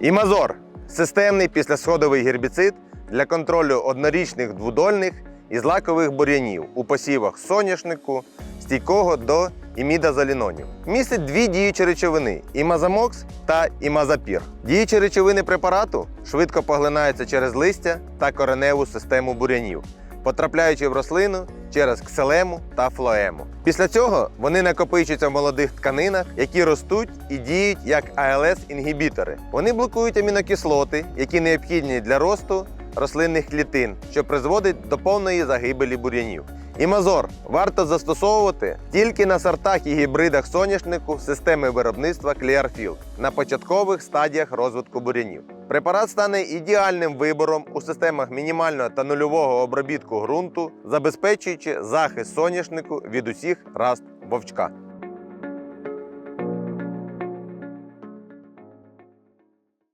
Імазор системний післясходовий гербіцид для контролю однорічних двудольних і злакових бур'янів у посівах соняшнику, стійкого до імідазолінонів. Містить дві діючі речовини імазамокс та імазапір. Діючі речовини препарату швидко поглинаються через листя та кореневу систему бур'янів, потрапляючи в рослину через кселему та флоему. Після цього вони накопичуються в молодих тканинах, які ростуть і діють як АЛС-інгібітори. Вони блокують амінокислоти, які необхідні для росту рослинних клітин, що призводить до повної загибелі бур'янів. Імазор варто застосовувати тільки на сортах і гібридах соняшнику системи виробництва Clearfield на початкових стадіях розвитку бур'янів. Препарат стане ідеальним вибором у системах мінімального та нульового обробітку ґрунту, забезпечуючи захист соняшнику від усіх раст вовчка.